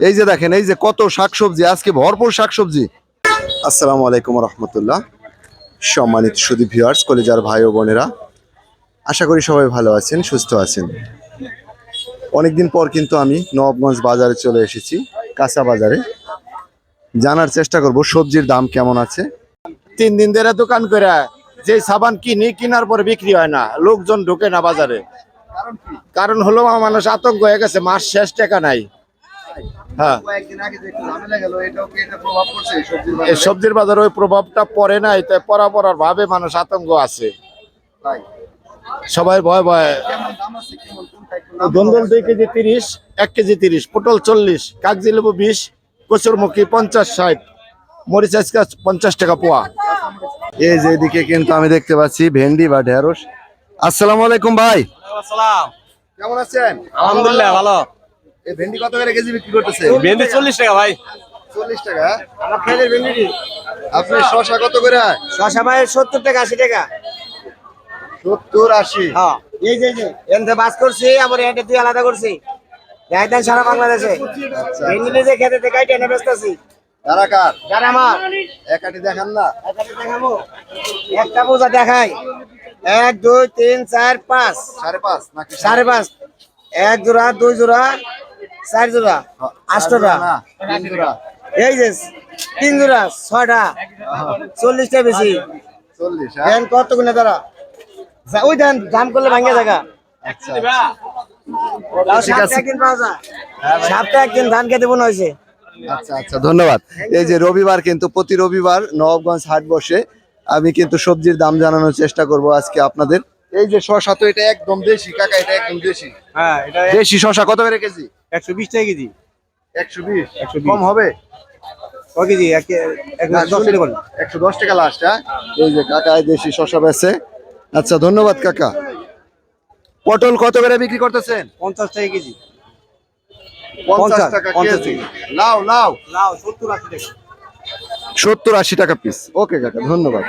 এই যে দেখেন এই যে কত শাকসবজি আজকে ভরপুর শাকসবজি। আসসালামু আলাইকুম রহমতুল্লাহ। সম্মানিত সুদী ভিউয়ার্স কলেজার ভাই ও বোনেরা আশা করি সবাই ভালো আছেন সুস্থ আছেন। অনেকদিন পর কিন্তু আমি নবাবগঞ্জ বাজারে চলে এসেছি কাঁচা বাজারে। জানার চেষ্টা করব সবজির দাম কেমন আছে। তিন দিন ধরে দোকান করে যে সাবান কিনি কেনার পরে বিক্রি হয় না লোকজন ঢোকে না বাজারে। কারণ হলো মানুষ আতঙ্ক হয়ে গেছে মাস শেষ টাকা নাই। হ্যাঁ। সবজির বাজারে? ওই প্রভাবটা পড়ে নাই তাই পড়া পড়ার ভাবে মানুষ আতঙ্ক আছে। সবাই ভয় ভয়। দন্দল দুই কেজি তিরিশ এক কেজি তিরিশ পটল চল্লিশ কাগজি লেবু বিশ কচুরমুখী পঞ্চাশ ষাট মরিচ আজকে পঞ্চাশ টাকা পোয়া। এই যে এদিকে কিন্তু আমি দেখতে পাচ্ছি ভেন্ডি বা ঢেঁড়স। আসসালামু আলাইকুম ভাই। কেমন আছেন? আলহামদুলিল্লাহ ভালো। এই ভেন্ডি কত করে কেজি বিক্রি করতেছে? ভেন্ডি চল্লিশ টাকা ভাই। চল্লিশ টাকা। ভেন্ডি আপনি শশা কত করে? শশা ভাই সত্তর টাকা আশি টাকা। সত্তর আশি। হ্যাঁ এই যে এনতে বাস করছি আবার আলাদা করছি। সারা বাংলাদেশে। ভেন্ডি নিজে খেতে থেকে কাইটে এনে ব্যস্ত কার? যারা আমার। একাটি দেখান না। এখানে দেখাবো। একটা বোঝা দেখাই। এক দুই তিন চার পাঁচ। সাড়ে পাঁচ নাকি? সাড়ে পাঁচ। এক জোড়া দুই জোড়া। চার জোড়া আটটা। এই যে তিন জোড়া ছয়টা। চল্লিশটা বেশি। চল্লিশ হ্যাঁ? কত গুণে তারা? ওই দেন দাম করলে ভাঙে আচ্ছা একদিন একদিন ধান খেতে হয়েছে। আচ্ছা আচ্ছা ধন্যবাদ। এই যে রবিবার কিন্তু প্রতি রবিবার নবাবগঞ্জ হাট বসে আমি কিন্তু সবজির দাম জানানোর চেষ্টা করব আজকে আপনাদের। এই যে শশা তো এটা একদম দেশি কাকা এটা একদম দেশি। হ্যাঁ এটা দেশি শশা কত করে কেজি? একশো বিশ টাকা কেজি। একশো বিশ? 120 কম হবে? ক কেজি? একশো দশ টাকা লাস্ট হ্যাঁ? এই যে কাকা দেশি শশা বেছে আচ্ছা ধন্যবাদ কাকা। পটল কত করে বিক্রি করতেছেন? পঞ্চাশ টাকা কেজি। পঞ্চাশ টাকা কেজি। লাউ লাউ লাউ সত্তর আশি টাকা। সত্তর আশি টাকা পিস ওকে কাকা ধন্যবাদ।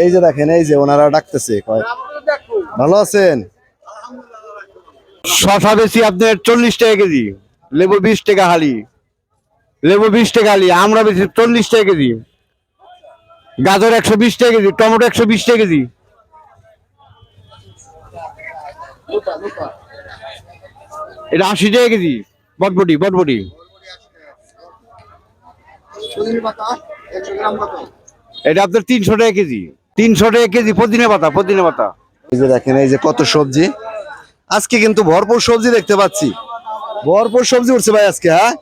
এই যে দেখেন এই যে ওনারা ডাকতেছে কয় ভালো আছেন? শশা বেশি আপনার চল্লিশ টাকা কেজি, লেবু বিশ টাকা হালি। লেবু বিশ টাকা হালি, আমরা বেশি চল্লিশ টাকা কেজি। গাজর একশো বিশ টাকা কেজি, টমেটো একশো বিশ টাকা কেজি। এটা আশি টাকা কেজি, বটবটি বটবটি। এটা আপনার তিনশো টাকা কেজি, তিনশো টাকা কেজি, পদিনা পাতা পদিনা পাতা। এই যে দেখেন, এই যে কত সবজি। আজকে কিন্তু ভরপুর সবজি দেখতে পাচ্ছি। ভরপুর সবজি উঠছে ভাই আজকে হ্যাঁ?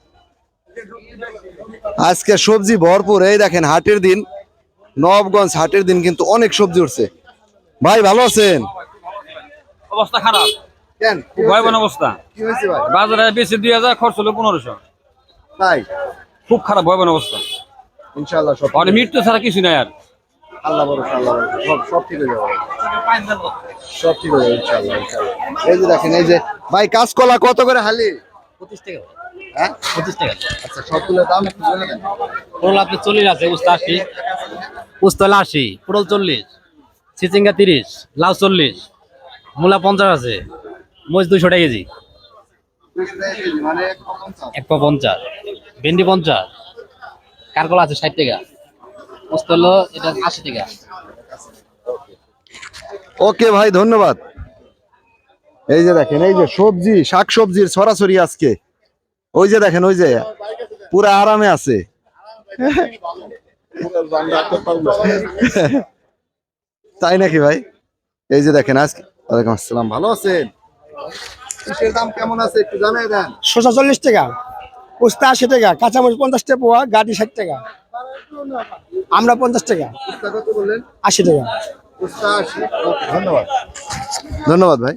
আজকে সবজি ভরপুর এই দেখেন হাটের দিন নবগঞ্জ হাটের দিন কিন্তু অনেক সবজি উঠছে। ভাই ভালো আছেন? অবস্থা খারাপ। কেন? ভয়াবহ অবস্থা। কি হয়েছে ভাই? বাজারে বেশি দুই হাজার খরচ হলো পনেরোশো। তাই? খুব খারাপ ভয়াবহ অবস্থা। ইনশাআল্লাহ সব আর মৃত্যু ছাড়া কিছু নাই আর। আল্লাহ ভরসা আল্লাহ সব সব ঠিক হয়ে যাবে সব ঠিক ইনশাআল্লাহ ইনশাআল্লাহ। এই যে দেখেন এই যে ভাই কাঁচকলা কত করে হালি? পঁচিশ টাকা। হ্যাঁ? পঁচিশ টাকা। আচ্ছা সবগুলোর দাম একটু বলে দেন পটল আপনি চল্লিশ আছে উস্তা আশি। আশি পটল চল্লিশ চিচিঙ্গা তিরিশ লাউ চল্লিশ মূলা পঞ্চাশ আছে মরিচ দুশো টাকা কেজি। এক পঞ্চাশ। পা পঞ্চাশ ভেন্ডি পঞ্চাশ কারকলা আছে ষাট টাকা হলো এটা আশি টাকা। ওকে ভাই ধন্যবাদ। এই যে দেখেন এই যে সবজি শাক সবজির সরাসরি আজকে। ওই যে দেখেন ওই যে পুরা আরামে আছে। তাই নাকি ভাই? এই যে দেখেন আজকে ওয়ালাইকুম আসসালাম ভালো আছেন? কিসের দাম কেমন আছে একটু জানাই দেন। শশা চল্লিশ টাকা উস্তা আশি টাকা কাঁচামরিচ পঞ্চাশ টাকা পোয়া গাড়ি ষাট টাকা আমরা পঞ্চাশ টাকা উস্তা কত বললেন? আশি টাকা। ধন্যবাদ। ধন্যবাদ ভাই।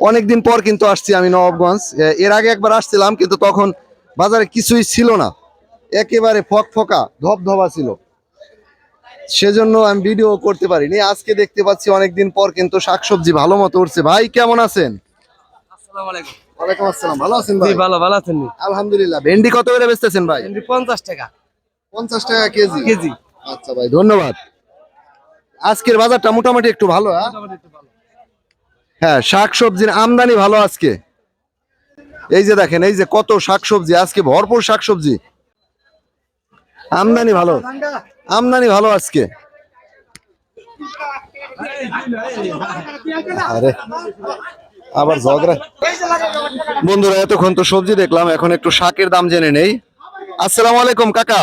অনেকদিন পর কিন্তু আসছি আমি নবাবগঞ্জ। এর আগে একবার আসছিলাম কিন্তু তখন বাজারে কিছুই ছিল না। একেবারে ফক ফকা ধবধবা ছিল। সেজন্য আমি ভিডিও করতে পারিনি। আজকে দেখতে পাচ্ছি অনেকদিন পর কিন্তু শাকসবজি ভালো মতো উঠছে। ভাই কেমন আছেন? ওয়ালাইকুম আসসালাম। ভালো আছেন ভাই? ভালো ভালো আছেন আলহামদুলিল্লাহ। ভেন্ডি কত করে বেচতেছেন ভাই? পঞ্চাশ টাকা। পঞ্চাশ টাকা কেজি? কেজি। আচ্ছা ভাই ধন্যবাদ। আজকের বাজারটা মোটামুটি একটু ভালো হ্যাঁ? হ্যাঁ শাক সবজির আমদানি ভালো আজকে। এই যে দেখেন এই যে কত শাকসবজি আজকে ভরপুর শাকসবজি আমদানি ভালো আমদানি ভালো আজকে। আরে আবার ঝগড়া। বন্ধুরা এতক্ষণ তো সবজি দেখলাম এখন একটু শাকের দাম জেনে নেই। আসসালামু আলাইকুম কাকা।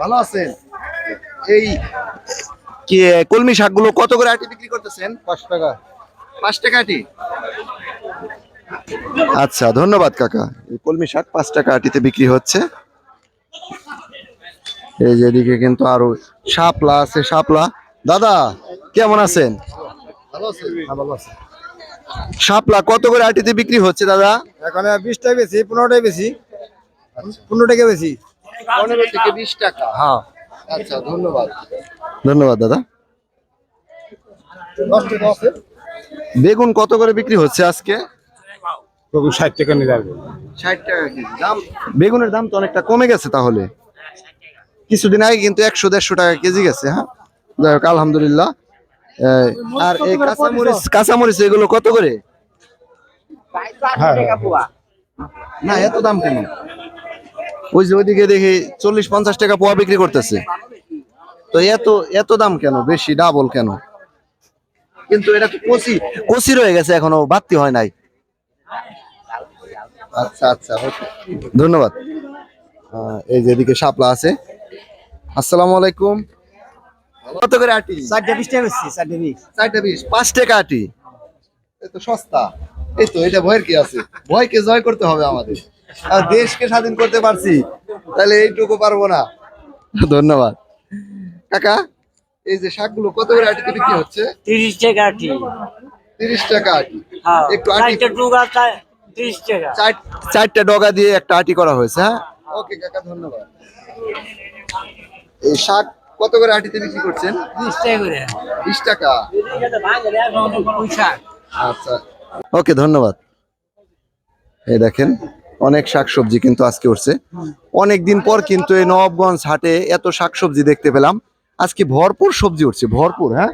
ভালো আছেন? এই কি কলমি শাকগুলো কত করে আটি বিক্রি করতেছেন? পাঁচ টাকা। পাঁচ টাকা আটি? আচ্ছা ধন্যবাদ কাকা। এই কলমি শাক পাঁচ টাকা আটিতে বিক্রি হচ্ছে। এই যে এদিকে কিন্তু আরও শাপলা আছে শাপলা। দাদা কেমন আছেন? ভালো আছেন ভালো আছেন শাপলা কত করে আটিতে বিক্রি হচ্ছে দাদা? এখন বিশটাই বেশি পনেরোটাই বেশি পনেরো টাকা বেশি। পনেরো থেকে বিশ টাকা। হ্যাঁ। আচ্ছা ধন্যবাদ। ধন্যবাদ দাদা। বেগুন কত করে বিক্রি হচ্ছে আজকে? ষাট টাকা নিয়ে যাবে। ষাট টাকা দাম? বেগুনের দাম তো অনেকটা কমে গেছে তাহলে। কিছুদিন আগে কিন্তু একশো দেড়শো টাকা কেজি গেছে হ্যাঁ? যাই হোক আলহামদুলিল্লাহ। আর এই কাঁচামরিচ কাঁচামরিচ এগুলো কত করে? না এত দাম কেন? ওই যে ওইদিকে দেখি চল্লিশ পঞ্চাশ টাকা পোয়া বিক্রি করতেছে। তো এত এত দাম কেন? বেশি ডাবল কেন? কিন্তু এটা তো কচি কচি রয়ে গেছে এখনও বাড়তি হয় নাই। আচ্ছা আচ্ছা ধন্যবাদ। আহ, এই যে এদিকে শাপলা আছে। আসসালামু আলাইকুম। কত করে আটি? চারটে বিশ টাকা চারটে বিশ। চারটা বিশ পাঁচ টাকা আটি। তো সস্তা। এই তো এটা ভয়ের কি আছে? ভয়কে জয় করতে হবে আমাদের। আর দেশকে স্বাধীন করতে পারছি তাহলে এইটুকু পারব না। ধন্যবাদ। কাকা এই যে শাকগুলো কত করে আটিতে বিক্রি হচ্ছে? তিরিশ টাকা আটি। তিরিশ টাকা আটি। হ্যাঁ একটু আটি তিরিশ টাকা। চার চারটা ডগা দিয়ে একটা আটি করা হয়েছে হ্যাঁ? ওকে কাকা ধন্যবাদ। এই শাক কত করে আটিতে বিক্রি করছেন? বিশ টাকা করে। বিশ টাকা। আচ্ছা। ওকে ধন্যবাদ। এই দেখেন অনেক শাকসবজি কিন্তু আজকে উঠছে। অনেক দিন পর কিন্তু এই নবাবগঞ্জ হাটে এত শাকসবজি দেখতে পেলাম। আজকে ভরপুর সবজি উঠছে, ভরপুর হ্যাঁ?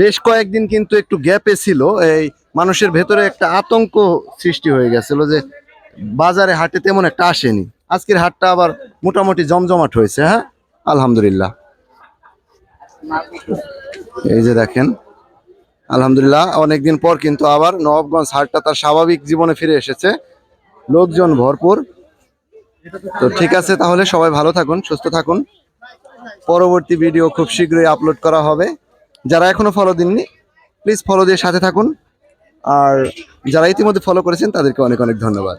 বেশ কয়েকদিন কিন্তু একটু গ্যাপে ছিল, এই মানুষের ভেতরে একটা আতঙ্ক সৃষ্টি হয়ে গেছিল যে বাজারে হাটে তেমন একটা আসেনি। আজকের হাটটা আবার মোটামুটি জমজমাট হয়েছে হ্যাঁ? আলহামদুলিল্লাহ। এই যে দেখেন, আলহামদুলিল্লাহ, অনেকদিন পর কিন্তু আবার নবাবগঞ্জ হাটটা তার স্বাভাবিক জীবনে ফিরে এসেছে। লোকজন ভরপুর। তো ঠিক আছে, তাহলে সবাই ভালো থাকুন, সুস্থ থাকুন। পরবর্তী ভিডিও খুব শীঘ্রই আপলোড করা হবে। যারা এখনও ফলো দিননি প্লিজ ফলো দিয়ে সাথে থাকুন। আর যারা ইতিমধ্যে ফলো করেছেন, তাদেরকে অনেক অনেক ধন্যবাদ।